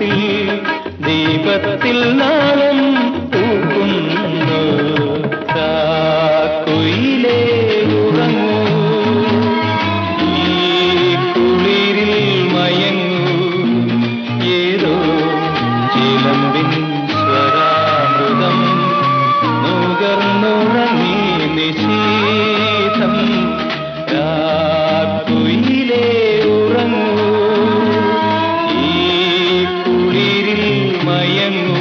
ദീപത്തിൽ ദീപത്തിൽ നാളും പൂക്കുന്നു. താക്കുയിലേ ഈ കുളിരിൽ മയങ്ങൂ. ഏതോ ചിലമ്പിൻ you